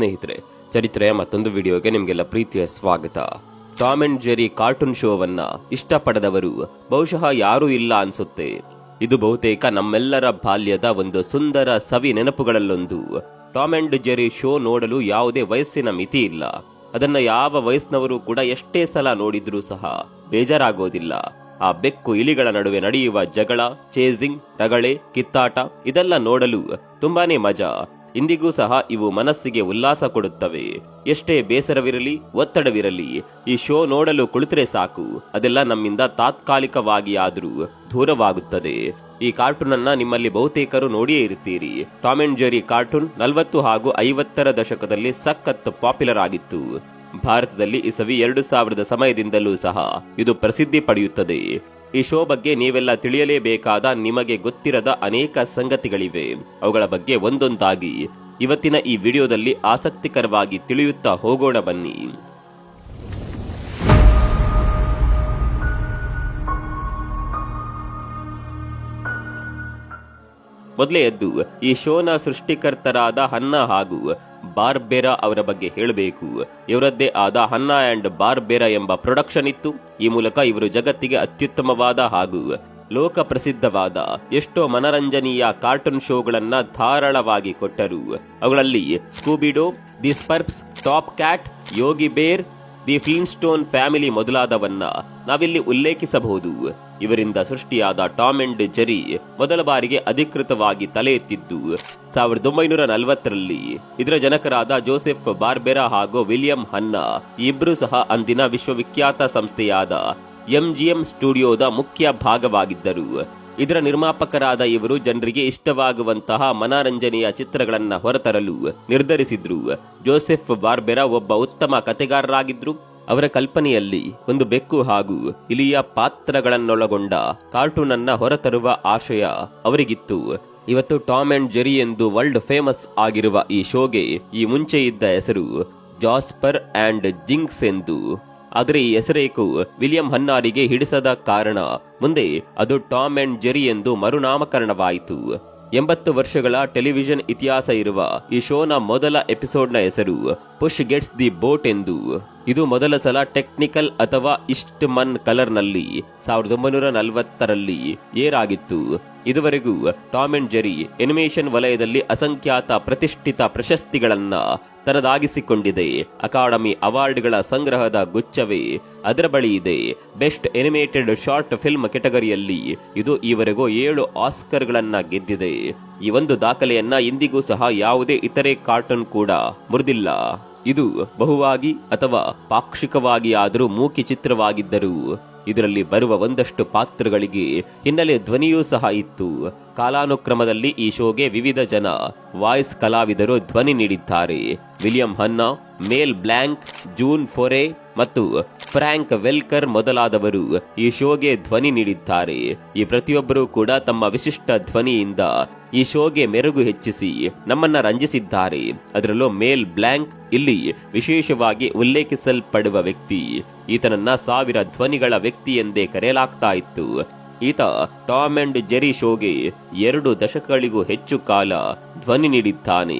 ಸ್ನೇಹಿತರೆ, ಚರಿತ್ರೆಯ ಮತ್ತೊಂದು ವಿಡಿಯೋಗೆ ನಿಮಗೆಲ್ಲ ಪ್ರೀತಿಯ ಸ್ವಾಗತ. ಟಾಮ್ ಅಂಡ್ ಜೆರಿ ಕಾರ್ಟೂನ್ ಶೋವನ್ನ ಇಷ್ಟಪಡದವರು ಬಹುಶಃ ಯಾರೂ ಇಲ್ಲ ಅನ್ಸುತ್ತೆ. ಇದು ಬಹುತೇಕ ನಮ್ಮೆಲ್ಲರ ಬಾಲ್ಯದ ಒಂದು ಸುಂದರ ಸವಿ ನೆನಪುಗಳಲ್ಲೊಂದು. ಟಾಮ್ ಅಂಡ್ ಜೆರಿ ಶೋ ನೋಡಲು ಯಾವುದೇ ವಯಸ್ಸಿನ ಮಿತಿ ಇಲ್ಲ. ಅದನ್ನ ಯಾವ ವಯಸ್ಸಿನವರು ಕೂಡ ಎಷ್ಟೇ ಸಲ ನೋಡಿದ್ರೂ ಸಹ ಬೇಜಾರಾಗೋದಿಲ್ಲ. ಆ ಬೆಕ್ಕು ಇಲಿಗಳ ನಡುವೆ ನಡೆಯುವ ಜಗಳ, ಚೇಸಿಂಗ್, ರಗಳೆ, ಕಿತ್ತಾಟ ಇದೆಲ್ಲ ನೋಡಲು ತುಂಬಾನೇ ಮಜಾ. ಇಂದಿಗೂ ಸಹ ಇವು ಮನಸ್ಸಿಗೆ ಉಲ್ಲಾಸ ಕೊಡುತ್ತವೆ. ಎಷ್ಟೇ ಬೇಸರವಿರಲಿ, ಒತ್ತಡವಿರಲಿ, ಈ ಶೋ ನೋಡಲು ಕುಳಿತರೆ ಸಾಕು. ಅದೆಲ್ಲ ನಮ್ಮಿಂದ ತಾತ್ಕಾಲಿಕವಾಗಿ ಆದರೂ ದೂರವಾಗುತ್ತದೆ. ಈ ಕಾರ್ಟೂನ್ ಅನ್ನ ನಿಮ್ಮಲ್ಲಿ ಬಹುತೇಕರು ನೋಡಿಯೇ ಇರುತ್ತೀರಿ. ಟಾಮ್ ಅಂಡ್ ಜೆರಿ ಕಾರ್ಟೂನ್ ನಲವತ್ತು ಹಾಗೂ ಐವತ್ತರ ದಶಕದಲ್ಲಿ ಸಖತ್ ಪಾಪ್ಯುಲರ್ ಆಗಿತ್ತು. ಭಾರತದಲ್ಲಿ ಇಸವಿ ಎರಡು ಸಾವಿರದ ಸಮಯದಿಂದಲೂ ಸಹ ಇದು ಪ್ರಸಿದ್ಧಿ ಪಡೆಯುತ್ತದೆ. ಈ ಶೋ ಬಗ್ಗೆ ನೀವೆಲ್ಲ ತಿಳಿಯಲೇಬೇಕಾದ ನಿಮಗೆ ಗೊತ್ತಿರದ ಅನೇಕ ಸಂಗತಿಗಳಿವೆ. ಅವುಗಳ ಬಗ್ಗೆ ಒಂದೊಂದಾಗಿ ಇವತ್ತಿನ ಈ ವಿಡಿಯೋದಲ್ಲಿ ಆಸಕ್ತಿಕರವಾಗಿ ತಿಳಿಯುತ್ತಾ ಹೋಗೋಣ ಬನ್ನಿ. ಮೊದಲೇ ಎದ್ದು ಈ ಶೋನ ಸೃಷ್ಟಿಕರ್ತರಾದ ಹನ್ನ ಹಾಗೂ ಬಾರ್ಬೆರಾ ಅವರ ಬಗ್ಗೆ ಹೇಳಬೇಕು. ಇವರದ್ದೇ ಆದ ಹನ್ನಾ ಅಂಡ್ ಬಾರ್ಬೆರಾ ಎಂಬ ಪ್ರೊಡಕ್ಷನ್ ಇತ್ತು. ಈ ಮೂಲಕ ಇವರು ಜಗತ್ತಿಗೆ ಅತ್ಯುತ್ತಮವಾದ ಹಾಗೂ ಲೋಕ ಪ್ರಸಿದ್ಧವಾದ ಎಷ್ಟೋ ಮನರಂಜನೀಯ ಕಾರ್ಟೂನ್ ಶೋಗಳನ್ನ ಧಾರಾಳವಾಗಿ ಕೊಟ್ಟರು. ಅವುಗಳಲ್ಲಿ Scooby Doo the Smurfs Top Cat Yogi Bear the Flintstone family ಮೊದಲಾದವನ್ನ ನಾವಿಲ್ಲಿ ಉಲ್ಲೇಖಿಸಬಹುದು. ಇವರಿಂದ ಸೃಷ್ಟಿಯಾದ ಟಾಮ್ ಅಂಡ್ ಜೆರಿ ಮೊದಲ ಬಾರಿಗೆ ಅಧಿಕೃತವಾಗಿ ತಲೆ ಎತ್ತಿದ್ದು, ಸಾವಿರದ ಒಂಬೈನೂರ ನಲವತ್ತರಲ್ಲಿ ಇದರ ಜನಕರಾದ ಜೋಸೆಫ್ ಬಾರ್ಬೆರಾ ಹಾಗೂ ವಿಲಿಯಂ ಹನ್ನ ಇಬ್ಬರು ಸಹ ಅಂದಿನ ವಿಶ್ವವಿಖ್ಯಾತ ಸಂಸ್ಥೆಯಾದ ಎಂಜಿಎಂ ಸ್ಟುಡಿಯೋದ ಮುಖ್ಯ ಭಾಗವಾಗಿದ್ದರು. ಇದರ ನಿರ್ಮಾಪಕರಾದ ಇವರು ಜನರಿಗೆ ಇಷ್ಟವಾಗುವಂತಹ ಮನರಂಜನೆಯ ಚಿತ್ರಗಳನ್ನು ಹೊರತರಲು ನಿರ್ಧರಿಸಿದ್ರು. ಜೋಸೆಫ್ ಬಾರ್ಬೆರಾ ಒಬ್ಬ ಉತ್ತಮ ಕತೆಗಾರರಾಗಿದ್ರು ಅವರ ಕಲ್ಪನೆಯಲ್ಲಿ ಒಂದು ಬೆಕ್ಕು ಹಾಗೂ ಇಲಿಯ ಪಾತ್ರಗಳನ್ನೊಳಗೊಂಡ ಕಾರ್ಟೂನ್ ಅನ್ನ ಹೊರತರುವ ಆಶಯ ಅವರಿಗಿತ್ತು. ಇವತ್ತು ಟಾಮ್ ಅಂಡ್ ಜೆರಿ ಎಂದು ವರ್ಲ್ಡ್ ಫೇಮಸ್ ಆಗಿರುವ ಈ ಶೋಗೆ ಈ ಮುಂಚೆ ಇದ್ದ ಹೆಸರು ಜಾಸ್ಪರ್ ಅಂಡ್ ಜಿಂಕ್ಸ್ ಎಂದು ಆದರೆ ಈ ಹೆಸರೇಕು ವಿಲಿಯಂ ಹನ್ನಾರಿಗೆ ಹಿಡಿಸದ ಕಾರಣ. ಮುಂದೆ ಅದು ಟಾಮ್ ಅಂಡ್ ಜೆರಿ ಎಂದು ಮರುನಾಮಕರಣವಾಯಿತು. ಎಂಬತ್ತು ವರ್ಷಗಳ ಟೆಲಿವಿಷನ್ ಇತಿಹಾಸ ಇರುವ ಈ ಶೋನ ಮೊದಲ ಎಪಿಸೋಡ್ನ ಹೆಸರು, ಪುಷ್ ಗೆಟ್ಸ್ ದಿ ಬೋಟ್ ಎಂದು. ಇದು ಮೊದಲ ಸಲ ಟೆಕ್ನಿಕಲ್ ಅಥವಾ ಇಸ್ಟ್ ಮನ್ ಕಲರ್ನಲ್ಲಿ ಸಾವಿರದ ಒಂಬೈನೂರ ನಲವತ್ತರಲ್ಲಿ ಏರಾಗಿತ್ತು ಇದುವರೆಗೂ ಟಾಮ್ ಅಂಡ್ ಜೆರಿ ಎನಿಮೇಷನ್ ವಲಯದಲ್ಲಿ ಅಸಂಖ್ಯಾತ ಪ್ರತಿಷ್ಠಿತ ಪ್ರಶಸ್ತಿಗಳನ್ನ ತನ್ನದಾಗಿಸಿಕೊಂಡಿದೆ ಅಕಾಡೆಮಿ ಅವಾರ್ಡ್ಗಳ ಸಂಗ್ರಹದ ಗುಚ್ಛವೇ ಅದರ ಬಳಿ ಇದೆ. ಬೆಸ್ಟ್ ಎನಿಮೇಟೆಡ್ ಶಾರ್ಟ್ ಫಿಲ್ಮ್ ಕೆಟಗರಿಯಲ್ಲಿ ಇದು ಈವರೆಗೂ ಏಳು ಆಸ್ಕರ್ಗಳನ್ನ ಗೆದ್ದಿದೆ. ಈ ಒಂದು ದಾಖಲೆಯನ್ನ ಇಂದಿಗೂ ಸಹ ಯಾವುದೇ ಇತರೆ ಕಾರ್ಟೂನ್ ಕೂಡ ಮುರಿದಿಲ್ಲ. ಇದು ಬಹುವಾಗಿ ಅಥವಾ ಪಾಕ್ಷಿಕವಾಗಿ ಆದರೂ ಮೂಕಿ ಚಿತ್ರವಾಗಿದ್ದರೂ ಇದರಲ್ಲಿ ಬರುವ ಒಂದಷ್ಟು ಪಾತ್ರಗಳಿಗೆ ಹಿನ್ನೆಲೆ ಧ್ವನಿಯೂ ಸಹ ಇತ್ತು. ಕಾಲಾನುಕ್ರಮದಲ್ಲಿ ಈ ಶೋಗೆ ವಿವಿಧ ಜನ ವಾಯ್ಸ್ ಕಲಾವಿದರು ಧ್ವನಿ ನೀಡಿದ್ದಾರೆ. William Hanna, Mel Blanc, June Foray ಮತ್ತು ಫ್ರಾಂಕ್ ವೆಲ್ಕರ್ ಮೊದಲಾದವರು ಈ ಶೋಗೆ ಧ್ವನಿ ನೀಡಿದ್ದಾರೆ. ಈ ಪ್ರತಿಯೊಬ್ಬರೂ ಕೂಡ ತಮ್ಮ ವಿಶಿಷ್ಟ ಧ್ವನಿಯಿಂದ ಈ ಶೋಗೆ ಮೆರುಗು ಹೆಚ್ಚಿಸಿ ನಮ್ಮನ್ನ ರಂಜಿಸಿದ್ದಾರೆ. ಅದರಲ್ಲೂ ಮೇಲ್ ಬ್ಲ್ಯಾಂಕ್ ಇಲ್ಲಿ ವಿಶೇಷವಾಗಿ ಉಲ್ಲೇಖಿಸಲ್ಪಡುವ ವ್ಯಕ್ತಿ. ಈತನನ್ನ ಸಾವಿರ ಧ್ವನಿಗಳ ವ್ಯಕ್ತಿ ಎಂದೇ ಕರೆಯಲಾಗ್ತಾ ಇತ್ತು ಈತ ಟಾಮ್ ಅಂಡ್ ಜೆರಿ ಶೋಗೆ ಎರಡು ದಶಕಗಳಿಗೂ ಹೆಚ್ಚು ಕಾಲ ಧ್ವನಿ ನೀಡಿದ್ದಾನೆ.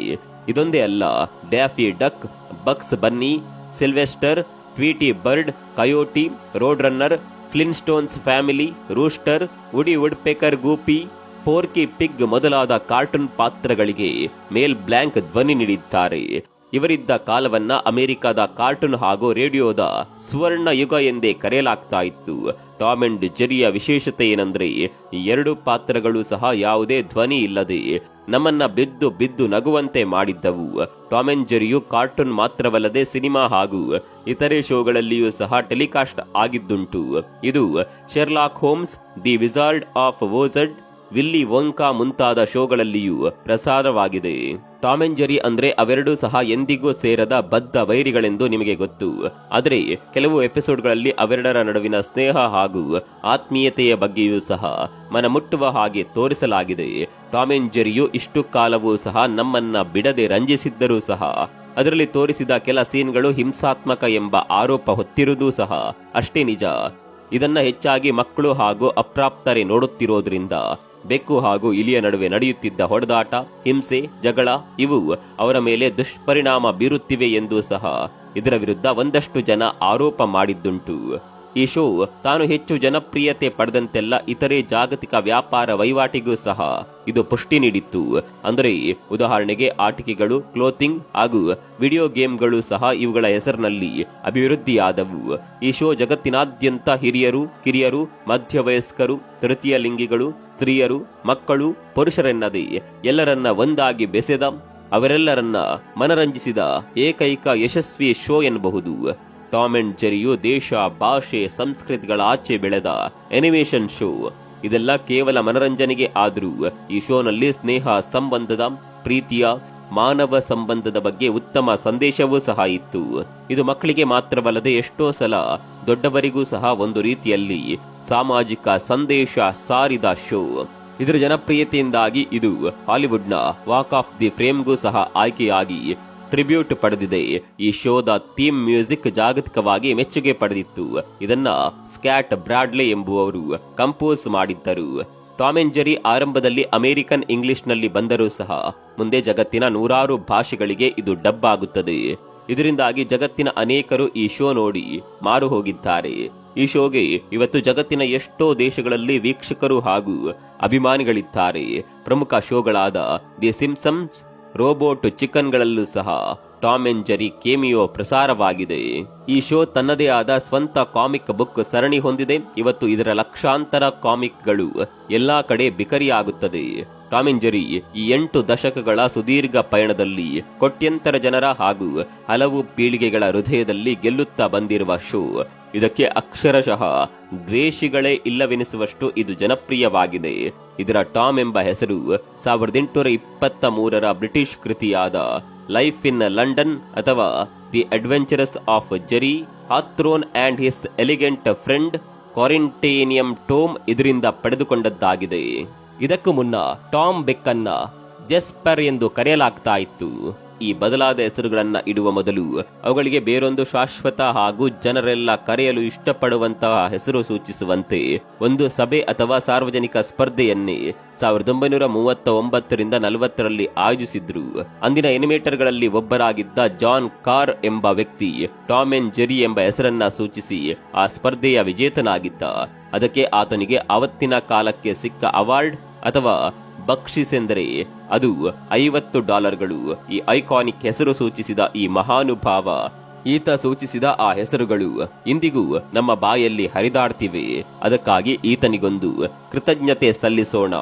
ಇದೊಂದೇ ಅಲ್ಲ, Daffy Duck, Bugs Bunny, Sylvester, Tweety Bird, Coyote Road Runner Flintstones family, rooster Woody Woodpecker Goofy, Porky Pig ಮೊದಲಾದ ಕಾರ್ಟೂನ್ ಪಾತ್ರಗಳಿಗೆ ಮೇಲ್ ಬ್ಲ್ಯಾಂಕ್ ಧ್ವನಿ ನೀಡಿದ್ದಾರೆ. ಇವರಿದ್ದ ಕಾಲವನ್ನ ಅಮೆರಿಕದ ಕಾರ್ಟೂನ್ ಹಾಗೂ ರೇಡಿಯೋದ ಸುವರ್ಣ ಯುಗ ಎಂದೇ ಕರೆಯಲಾಗ್ತಾ ಇತ್ತು. ಟಾಮ್ ಅಂಡ್ ಜೆರಿಯ ವಿಶೇಷತೆ ಏನಂದ್ರೆ, ಎರಡು ಪಾತ್ರಗಳು ಸಹ ಯಾವುದೇ ಧ್ವನಿ ಇಲ್ಲದೆ ನಮ್ಮನ್ನ ಬಿದ್ದು ಬಿದ್ದು ನಗುವಂತೆ ಮಾಡಿದ್ದವು. ಟಾಮ್ ಅಂಡ್ ಜೆರಿಯು ಕಾರ್ಟೂನ್ ಮಾತ್ರವಲ್ಲದೆ ಸಿನಿಮಾ ಹಾಗೂ ಇತರೆ ಶೋಗಳಲ್ಲಿಯೂ ಸಹ ಟೆಲಿಕಾಸ್ಟ್ ಆಗಿದ್ದುಂಟು. ಇದು Sherlock Holmes, the Wizard of Oz Willy Wonka ಮುಂತಾದ ಶೋಗಳಲ್ಲಿಯೂ ಪ್ರಸಾರವಾಗಿದೆ. ಟಾಮ್ ಅಂಡ್ ಜೆರಿ ಅಂದ್ರೆ ಅವೆರಡೂ ಸಹ ಎಂದಿಗೂ ಸೇರದ ಬದ್ಧ ವೈರಿಗಳೆಂದು ನಿಮಗೆ ಗೊತ್ತು. ಆದರೆ ಕೆಲವು ಎಪಿಸೋಡ್ಗಳಲ್ಲಿ ಅವೆರಡರ ನಡುವಿನ ಸ್ನೇಹ ಹಾಗೂ ಆತ್ಮೀಯತೆಯ ಬಗ್ಗೆಯೂ ಸಹ ಮನಮುಟ್ಟುವ ಹಾಗೆ ತೋರಿಸಲಾಗಿದೆ. ಟಾಮ್ ಅಂಡ್ ಜೆರಿಯು ಇಷ್ಟು ಕಾಲವೂ ಸಹ ನಮ್ಮನ್ನ ಬಿಡದೆ ರಂಜಿಸಿದ್ದರೂ ಸಹ ಅದರಲ್ಲಿ ತೋರಿಸಿದ ಕೆಲ ಸೀನ್ಗಳು ಹಿಂಸಾತ್ಮಕ ಎಂಬ ಆರೋಪ ಹೊತ್ತಿರುವುದೂ ಸಹ ಅಷ್ಟೇ ನಿಜ. ಇದನ್ನ ಹೆಚ್ಚಾಗಿ ಮಕ್ಕಳು ಹಾಗೂ ಅಪ್ರಾಪ್ತರೇ ನೋಡುತ್ತಿರೋದ್ರಿಂದ ಬೆಕ್ಕು ಹಾಗೂ ಇಲಿಯ ನಡುವೆ ನಡೆಯುತ್ತಿದ್ದ ಹೊಡೆದಾಟ, ಹಿಂಸೆ, ಜಗಳ ಇವು ಅವರ ಮೇಲೆ ದುಷ್ಪರಿಣಾಮ ಬೀರುತ್ತಿವೆ ಎಂದು ಸಹ ಇದರ ವಿರುದ್ಧ ಒಂದಷ್ಟು ಜನ ಆರೋಪ ಮಾಡಿದ್ದುಂಟು. ಈ ಶೋ ತಾನು ಹೆಚ್ಚು ಜನಪ್ರಿಯತೆ ಪಡೆದಂತೆಲ್ಲ ಇತರೆ ಜಾಗತಿಕ ವ್ಯಾಪಾರ ವಹಿವಾಟಿಗೂ ಸಹ ಇದು ಪುಷ್ಟಿ ನೀಡಿತ್ತು. ಅಂದರೆ ಉದಾಹರಣೆಗೆ ಆಟಿಕೆಗಳು ಕ್ಲೋತಿಂಗ್ ಹಾಗೂ ವಿಡಿಯೋ ಗೇಮ್ಗಳು ಸಹ ಇವುಗಳ ಹೆಸರಿನಲ್ಲಿ ಅಭಿವೃದ್ಧಿಯಾದವು. ಈ ಶೋ ಜಗತ್ತಿನಾದ್ಯಂತ ಹಿರಿಯರು, ಕಿರಿಯರು, ಮಧ್ಯವಯಸ್ಕರು, ತೃತೀಯ ಲಿಂಗಿಗಳು, ಸ್ತ್ರೀಯರು, ಮಕ್ಕಳು, ಪುರುಷರೆನ್ನದೇ ಎಲ್ಲರನ್ನ ಒಂದಾಗಿ ಬೆಸೆದ, ಅವರೆಲ್ಲರನ್ನ ಮನರಂಜಿಸಿದ ಏಕೈಕ ಯಶಸ್ವಿ ಶೋ ಎನ್ನಬಹುದು. ಟಾಮ್ ಅಂಡ್ ಜೆರಿಯು ದೇಶ, ಭಾಷೆ, ಸಂಸ್ಕೃತಿಗಳ ಆಚೆ ಬೆಳೆದ ಅನಿಮೇಷನ್ ಶೋ ಇದೆಲ್ಲ ಕೇವಲ ಮನರಂಜನೆಗೆ ಆದರೂ ಈ ಶೋನಲ್ಲಿ ಸ್ನೇಹ ಸಂಬಂಧದ, ಪ್ರೀತಿಯ, ಮಾನವ ಸಂಬಂಧದ ಬಗ್ಗೆ ಉತ್ತಮ ಸಂದೇಶವೂ ಸಹ ಇತ್ತು. ಇದು ಮಕ್ಕಳಿಗೆ ಮಾತ್ರವಲ್ಲದೆ ಎಷ್ಟೋ ಸಲ ದೊಡ್ಡವರಿಗೂ ಸಹ ಒಂದು ರೀತಿಯಲ್ಲಿ ಸಾಮಾಜಿಕ ಸಂದೇಶ ಸಾರಿದ ಶೋ ಇದರ ಜನಪ್ರಿಯತೆಯಿಂದಾಗಿ ಇದು ಹಾಲಿವುಡ್ನ ವಾಕ್ ಆಫ್ ದಿ ಫ್ರೇಮ್ಗೂ ಸಹ ಆಯ್ಕೆಯಾಗಿ ಟ್ರಿಬ್ಯೂಟ್ ಪಡೆದಿದೆ. ಈ ಶೋದ ಥೀಮ್ ಮ್ಯೂಸಿಕ್ ಜಾಗತಿಕವಾಗಿ ಮೆಚ್ಚುಗೆ ಪಡೆದಿತ್ತು. ಇದನ್ನ ಸ್ಕ್ಯಾಟ್ ಬ್ರಾಡ್ಲೆ ಎಂಬುವವರು ಕಂಪೋಸ್ ಮಾಡಿದ್ದರು. ಜೆರಿ ಆರಂಭದಲ್ಲಿ ಅಮೆರಿಕನ್ ಇಂಗ್ಲಿಷ್ನಲ್ಲಿ ಬಂದರೂ ಸಹ ಮುಂದೆ ಜಗತ್ತಿನ ನೂರಾರು ಭಾಷೆಗಳಿಗೆ ಇದು ಡಬ್ ಆಗುತ್ತದೆ. ಇದರಿಂದಾಗಿ ಜಗತ್ತಿನ ಅನೇಕರು ಈ ಶೋ ನೋಡಿ ಮಾರು ಹೋಗಿದ್ದಾರೆ. ಈ ಶೋಗೆ ಇವತ್ತು ಜಗತ್ತಿನ ಎಷ್ಟೋ ದೇಶಗಳಲ್ಲಿ ವೀಕ್ಷಕರು ಹಾಗೂ ಅಭಿಮಾನಿಗಳಿದ್ದಾರೆ. ಪ್ರಮುಖ ಶೋಗಳಾದ ದಿ ಸಿಂಪ್ಸನ್ಸ್ ರೋಬೋಟ್ ಚಿಕನ್ಗಳಲ್ಲೂ ಸಹ ಟಾಮ್ ಅಂಡ್ ಜೆರಿ ಕೇಮಿಯೋ ಪ್ರಸಾರವಾಗಿದೆ. ಈ ಶೋ ತನ್ನದೇ ಆದ ಸ್ವಂತ ಕಾಮಿಕ್ ಬುಕ್ ಸರಣಿ ಹೊಂದಿದೆ. ಇವತ್ತು ಇದರ ಲಕ್ಷಾಂತರ ಕಾಮಿಕ್ಗಳು ಎಲ್ಲಾ ಕಡೆ ಬಿಕರಿಯಾಗುತ್ತದೆ. ಟಾಮ್ ಅಂಡ್ ಜೆರಿ ಈ ಎಂಟು ದಶಕಗಳ ಸುದೀರ್ಘ ಪಯಣದಲ್ಲಿ ಕೋಟ್ಯಂತರ ಜನರ ಹಾಗೂ ಹಲವು ಪೀಳಿಗೆಗಳ ಹೃದಯದಲ್ಲಿ ಗೆಲ್ಲುತ್ತಾ ಬಂದಿರುವ ಶೋ. ಇದಕ್ಕೆ ಅಕ್ಷರಶಃ ದ್ವೇಷಿಗಳೇ ಇಲ್ಲವೆನಿಸುವಷ್ಟು ಇದು ಜನಪ್ರಿಯವಾಗಿದೆ. ಇದರ ಟಾಮ್ ಎಂಬ ಹೆಸರು ಸಾವಿರದ ಎಂಟುನೂರ ಇಪ್ಪತ್ತ ಮೂರರ ಬ್ರಿಟಿಷ್ ಕೃತಿಯಾದ ಲೈಫ್ ಇನ್ ಲಂಡನ್ ಅಥವಾ the adventures of Jerry Hawthorn and his elegant friend Corinthian Tom ಇದರಿಂದ ಪಡೆದುಕೊಂಡದ್ದಾಗಿದೆ. ಇದಕ್ಕೂ ಮುನ್ನ ಟಾಮ್ ಬೆಕ್ಕನ್ನ ಜೆಸ್ಪರ್ ಎಂದು ಕರೆಯಲಾಗ್ತಾ ಇತ್ತು. ಈ ಬದಲಾದ ಹೆಸರುಗಳನ್ನ ಇಡುವ ಮೊದಲು ಅವುಗಳಿಗೆ ಬೇರೊಂದು ಶಾಶ್ವತ ಹಾಗೂ ಜನರೆಲ್ಲ ಕರೆಯಲು ಇಷ್ಟಪಡುವಂತಹ ಹೆಸರು ಸೂಚಿಸುವಂತೆ ಒಂದು ಸಭೆ ಅಥವಾ ಸಾರ್ವಜನಿಕ ಸ್ಪರ್ಧೆಯನ್ನೇ ಸಾವಿರದ ಒಂಬೈನೂರ ಮೂವತ್ತ ಒಂಬತ್ತರಿಂದ ನಲವತ್ತರಲ್ಲಿ ಆಯೋಜಿಸಿದ್ರು. ಅಂದಿನ ಎನಿಮೇಟರ್ಗಳಲ್ಲಿ ಒಬ್ಬರಾಗಿದ್ದ ಜಾನ್ ಕಾರ್ ಎಂಬ ವ್ಯಕ್ತಿ ಟಾಮ್ ಅಂಡ್ ಜೆರಿ ಎಂಬ ಹೆಸರನ್ನ ಸೂಚಿಸಿ ಆ ಸ್ಪರ್ಧೆಯ ವಿಜೇತನಾಗಿದ್ದ. ಅದಕ್ಕೆ ಆತನಿಗೆ ಅವತ್ತಿನ ಕಾಲಕ್ಕೆ ಸಿಕ್ಕ ಅವಾರ್ಡ್ ಅಥವಾ ಬಕ್ಷಿಸೆಂದರೆ ಅದು ಐವತ್ತು ಡಾಲರ್ಗಳು. ಈ ಐಕಾನಿಕ್ ಹೆಸರು ಸೂಚಿಸಿದ ಈ ಮಹಾನುಭಾವ, ಈತ ಸೂಚಿಸಿದ ಆ ಹೆಸರುಗಳು ಇಂದಿಗೂ ನಮ್ಮ ಬಾಯಲ್ಲಿ ಹರಿದಾಡ್ತಿವೆ. ಅದಕ್ಕಾಗಿ ಈತನಿಗೊಂದು ಕೃತಜ್ಞತೆ ಸಲ್ಲಿಸೋಣ.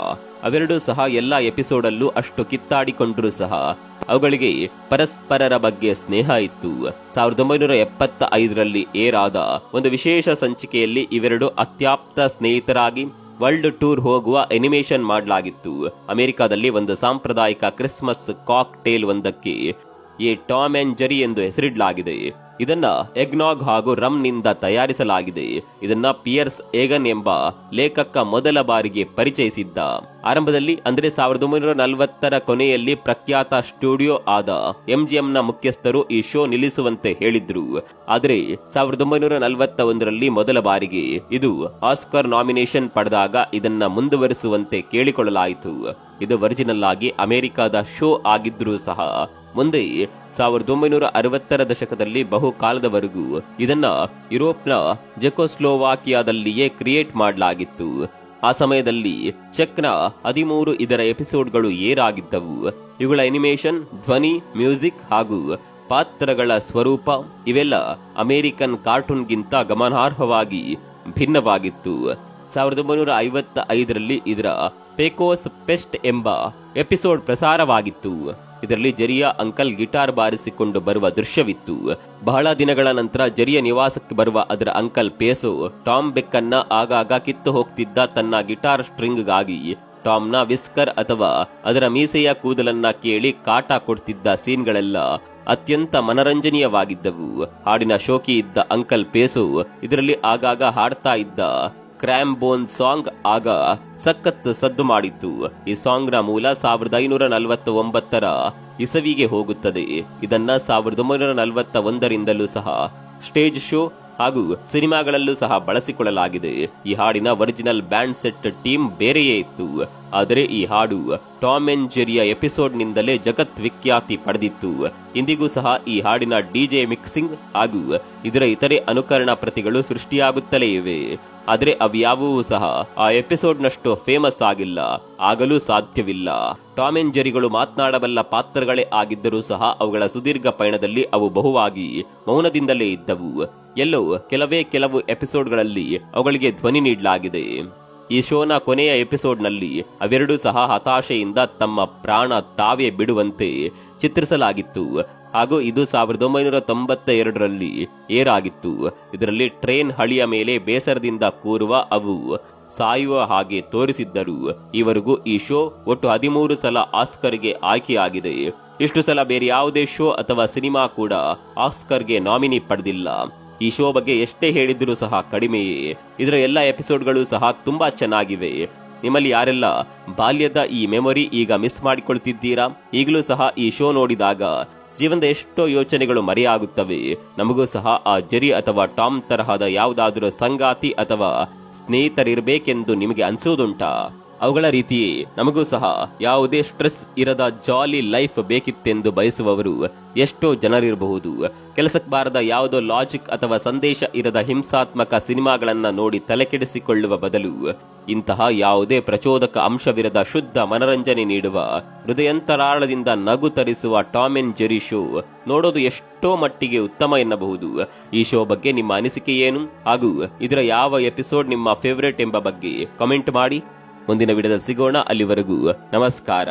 ಅವೆರಡೂ ಸಹ ಎಲ್ಲ ಎಪಿಸೋಡಲ್ಲೂ ಅಷ್ಟು ಕಿತ್ತಾಡಿಕೊಂಡರೂ ಸಹ ಅವುಗಳಿಗೆ ಪರಸ್ಪರರ ಬಗ್ಗೆ ಸ್ನೇಹ ಇತ್ತು. ಸಾವಿರದ ಒಂಬೈನೂರ ಎಪ್ಪತ್ತ ಐದರಲ್ಲಿ ಏರಾದ ಒಂದು ವಿಶೇಷ ಸಂಚಿಕೆಯಲ್ಲಿ ಇವೆರಡು ಅತ್ಯಾಪ್ತ ಸ್ನೇಹಿತರಾಗಿ ವರ್ಲ್ಡ್ ಟೂರ್ ಹೋಗುವ ಅನಿಮೇಷನ್ ಮಾಡಲಾಗಿತ್ತು. ಅಮೆರಿಕಾದಲ್ಲಿ ಒಂದು ಸಾಂಪ್ರದಾಯಿಕ ಕ್ರಿಸ್ಮಸ್ ಕಾಕ್ ಟೇಲ್ ಒಂದಕ್ಕೆ ಈ ಟಾಮ್ ಅಂಡ್ ಜರಿ ಎಂದು ಹೆಸರಿಡಲಾಗಿದೆ. ಇದನ್ನ ಎಗ್ನಾಗ್ ಹಾಗೂ ರಮ್ನಿಂದ ತಯಾರಿಸಲಾಗಿದೆ. ಇದನ್ನ ಪಿಯರ್ಸ್ ಏಗನ್ ಎಂಬ ಲೇಖಕ ಮೊದಲ ಬಾರಿಗೆ ಪರಿಚಯಿಸಿದ್ದ. ಆರಂಭದಲ್ಲಿ ಅಂದ್ರೆ ಸಾವಿರದ ಒಂಬೈನೂರ ನಲವತ್ತರ ಕೊನೆಯಲ್ಲಿ ಪ್ರಖ್ಯಾತ ಸ್ಟುಡಿಯೋ ಆದ ಎಂಜಿಎಂನ ಮುಖ್ಯಸ್ಥರು ಈ ಶೋ ನಿಲ್ಲಿಸುವಂತೆ ಹೇಳಿದ್ರು. ಆದರೆ ಸಾವಿರದ ಒಂಬೈನೂರ ನಲವತ್ತ ಒಂದರಲ್ಲಿ ಮೊದಲ ಬಾರಿಗೆ ಇದು ಆಸ್ಕರ್ ನಾಮಿನೇಷನ್ ಪಡೆದಾಗ ಇದನ್ನ ಮುಂದುವರಿಸುವಂತೆ ಕೇಳಿಕೊಳ್ಳಲಾಯಿತು. ಇದು ಒರಿಜಿನಲ್ ಆಗಿ ಅಮೆರಿಕದ ಶೋ ಆಗಿದ್ರೂ ಸಹ ಮುಂದೆ ಸಾವಿರದ ಒಂಬೈನೂರ ಅರವತ್ತರ ದಶಕದಲ್ಲಿ ಬಹುಕಾಲದವರೆಗೂ ಇದನ್ನ ಯುರೋಪ್ನ ಜೆಕೋಸ್ಲೋವಾಕಿಯಾದಲ್ಲಿಯೇ ಕ್ರಿಯೇಟ್ ಮಾಡಲಾಗಿತ್ತು. ಆ ಸಮಯದಲ್ಲಿ ಚೆಕ್ನ ಹದಿಮೂರು ಇದರ ಎಪಿಸೋಡ್ಗಳು ಏರಾಗಿದ್ದವು. ಇವುಗಳ ಅನಿಮೇಷನ್, ಧ್ವನಿ, ಮ್ಯೂಸಿಕ್ ಹಾಗೂ ಪಾತ್ರಗಳ ಸ್ವರೂಪ ಇವೆಲ್ಲ ಅಮೆರಿಕನ್ ಕಾರ್ಟೂನ್ಗಿಂತ ಗಮನಾರ್ಹವಾಗಿ ಭಿನ್ನವಾಗಿತ್ತು. ಸಾವಿರದ ಒಂಬೈನೂರ ಐವತ್ತ ಐದರಲ್ಲಿ ಇದರ ಪೇಕೋಸ್ ಪೆಸ್ಟ್ ಎಂಬ ಎಪಿಸೋಡ್ ಪ್ರಸಾರವಾಗಿತ್ತು. ಇದರಲ್ಲಿ ಜರಿಯ ಅಂಕಲ್ ಗಿಟಾರ್ ಬಾರಿಸಿಕೊಂಡು ಬರುವ ದೃಶ್ಯವಿತ್ತು. ಬಹಳ ದಿನಗಳ ನಂತರ ಜರಿಯ ನಿವಾಸಕ್ಕೆ ಬರುವ ಅದರ ಅಂಕಲ್ ಪೇಸೋ, ಟಾಮ್ ಬೆಕ್ಕನ್ನ ಆಗಾಗ ಕಿತ್ತು ಹೋಗ್ತಿದ್ದ ತನ್ನ ಗಿಟಾರ್ ಸ್ಟ್ರಿಂಗ್ಗಾಗಿ ಟಾಮ್ನ ವಿಸ್ಕರ್ ಅಥವಾ ಅದರ ಮೀಸೆಯ ಕೂದಲನ್ನ ಕೇಳಿ ಕಾಟ ಕೊಡ್ತಿದ್ದ ಸೀನ್ಗಳೆಲ್ಲ ಅತ್ಯಂತ ಮನರಂಜನೀಯವಾಗಿದ್ದವು. ಹಾಡಿನ ಶೋಕಿ ಇದ್ದ ಅಂಕಲ್ ಪೇಸು ಇದರಲ್ಲಿ ಆಗಾಗ ಹಾಡ್ತಾ ಇದ್ದ ಕ್ರ್ಯಾಂಬೋನ್ ಸಾಂಗ್ ಆಗ ಸಖತ್ ಸದ್ದು ಮಾಡಿತ್ತು. ಈ ಸಾಂಗ್ನ ಮೂಲ ಸಾವಿರದ ಐನೂರ ನಲವತ್ತ ಒಂಬತ್ತರ ಇಸವಿಗೆ ಹೋಗುತ್ತದೆ. ಇದನ್ನ ಸಾವಿರದ ಒಂಬೈನೂರ ನಲವತ್ತ ಒಂದರಿಂದಲೂ ಸಹ ಸ್ಟೇಜ್ ಶೋ ಹಾಗೂ ಸಿನಿಮಾಗಳಲ್ಲೂ ಸಹ ಬಳಸಿಕೊಳ್ಳಲಾಗಿದೆ. ಈ ಹಾಡಿನ ಒರಿಜಿನಲ್ ಬ್ಯಾಂಡ್ ಸೆಟ್ ಟೀಮ್ ಬೇರೆಯೇ ಇತ್ತು. ಆದರೆ ಈ ಹಾಡು ಟಾಮ್ ಅಂಡ್ ಜೆರಿಯ ಎಪಿಸೋಡ್ನಿಂದಲೇ ಜಗತ್ ವಿಖ್ಯಾತಿ ಪಡೆದಿತ್ತು. ಇಂದಿಗೂ ಸಹ ಈ ಹಾಡಿನ ಡಿಜೆ ಮಿಕ್ಸಿಂಗ್ ಹಾಗೂ ಇದರ ಇತರೆ ಅನುಕರಣ ಪ್ರತಿಗಳು ಸೃಷ್ಟಿಯಾಗುತ್ತಲೇ ಇವೆ. ಆದರೆ ಅವ್ಯಾವುವೂ ಸಹ ಆ ಎಪಿಸೋಡ್ನಷ್ಟು ಫೇಮಸ್ ಆಗಿಲ್ಲ. ಆಗಲೂ ಸಾಧ್ಯವಿಲ್ಲ. ಟಾಮ್ ಅಂಡ್ ಜೆರಿಗಳು ಮಾತನಾಡಬಲ್ಲ ಪಾತ್ರಗಳೇ ಆಗಿದ್ದರೂ ಸಹ ಅವುಗಳ ಸುದೀರ್ಘ ಪಯಣದಲ್ಲಿ ಅವು ಬಹುವಾಗಿ ಮೌನದಿಂದಲೇ ಇದ್ದವು. ಎಲ್ಲೋ ಕೆಲವೇ ಕೆಲವು ಎಪಿಸೋಡ್ಗಳಲ್ಲಿ ಅವುಗಳಿಗೆ ಧ್ವನಿ ನೀಡಲಾಗಿದೆ. ಈ ಶೋನ ಕೊನೆಯ ಎಪಿಸೋಡ್ನಲ್ಲಿ ಅವೆರಡೂ ಸಹ ಹತಾಶೆಯಿಂದ ತಮ್ಮ ಪ್ರಾಣ ತಾವೇ ಬಿಡುವಂತೆ ಚಿತ್ರಿಸಲಾಗಿತ್ತು. ಹಾಗೂ ಇದು ಸಾವಿರದ ಒಂಬೈನೂರ ತೊಂಬತ್ತ ಎರಡರಲ್ಲಿ ಏರಾಗಿತ್ತು. ಇದರಲ್ಲಿ ಟ್ರೈನ್ ಹಳಿಯ ಮೇಲೆ ಬೇಸರದಿಂದ ಕೂರುವ ಅವು ಸಾಯುವ ಹಾಗೆ ತೋರಿಸಿದ್ದರು. ಇವರಿಗೂ ಈ ಶೋ ಒಟ್ಟು ಹದಿಮೂರು ಸಲ ಆಸ್ಕರ್ಗೆ ಆಯ್ಕೆಯಾಗಿದೆ. ಇಷ್ಟು ಸಲ ಬೇರೆ ಯಾವುದೇ ಶೋ ಅಥವಾ ಸಿನಿಮಾ ಕೂಡ ಆಸ್ಕರ್ಗೆ ನಾಮಿನಿ ಪಡೆದಿಲ್ಲ. ಈ ಶೋ ಬಗ್ಗೆ ಎಷ್ಟೇ ಹೇಳಿದ್ರೂ ಸಹ ಕಡಿಮೆಯೇ ಇದರ ಎಲ್ಲ ಎಪಿಸೋಡ್ಗಳು ಸಹ ತುಂಬಾ ಚೆನ್ನಾಗಿವೆ. ನಿಮ್ಮಲ್ಲಿ ಯಾರೆಲ್ಲ ಬಾಲ್ಯದ ಈ ಮೆಮೊರಿ ಈಗ ಮಿಸ್ ಮಾಡಿಕೊಳ್ತಿದ್ದೀರಾ? ಈಗಲೂ ಸಹ ಈ ಶೋ ನೋಡಿದಾಗ ಜೀವನದ ಎಷ್ಟೋ ಯೋಚನೆಗಳು ಮರೆಯಾಗುತ್ತವೆ. ನಮಗೂ ಸಹ ಆ ಜರಿ ಅಥವಾ ಟಾಮ್ ತರಹದ ಯಾವುದಾದರೂ ಸಂಗಾತಿ ಅಥವಾ ಸ್ನೇಹಿತರಿರಬೇಕೆಂದು ನಿಮಗೆ ಅನ್ಸೋದುಂಟಾ? ಅವುಗಳ ರೀತಿ ನಮಗೂ ಸಹ ಯಾವುದೇ ಸ್ಟ್ರೆಸ್ ಇರದ ಜಾಲಿ ಲೈಫ್ ಬೇಕಿತ್ತೆಂದು ಬಯಸುವವರು ಎಷ್ಟೋ ಜನರಿರಬಹುದು. ಕೆಲಸಕ್ಕೆ ಬಾರದ ಯಾವುದೋ ಲಾಜಿಕ್ ಅಥವಾ ಸಂದೇಶ ಇರದ ಹಿಂಸಾತ್ಮಕ ಸಿನಿಮಾಗಳನ್ನ ನೋಡಿ ತಲೆಕೆಡಿಸಿಕೊಳ್ಳುವ ಬದಲು ಇಂತಹ ಯಾವುದೇ ಪ್ರಚೋದಕ ಅಂಶವಿರದ ಶುದ್ಧ ಮನರಂಜನೆ ನೀಡುವ ಹೃದಯಂತರಾಳದಿಂದ ನಗು ತರಿಸುವ ಟಾಮ್ ಅಂಡ್ ಜೆರಿ ಶೋ ನೋಡೋದು ಎಷ್ಟೋ ಮಟ್ಟಿಗೆ ಉತ್ತಮ ಎನ್ನಬಹುದು. ಈ ಶೋ ಬಗ್ಗೆ ನಿಮ್ಮ ಅನಿಸಿಕೆ ಏನು? ಹಾಗೂ ಇದರ ಯಾವ ಎಪಿಸೋಡ್ ನಿಮ್ಮ ಫೇವರೇಟ್ ಎಂಬ ಬಗ್ಗೆ ಕಮೆಂಟ್ ಮಾಡಿ. ಮುಂದಿನ ವಿಡಿಯೋದಲ್ಲಿ ಸಿಗೋಣ ಅಲ್ಲಿವರೆಗೂ. ನಮಸ್ಕಾರ.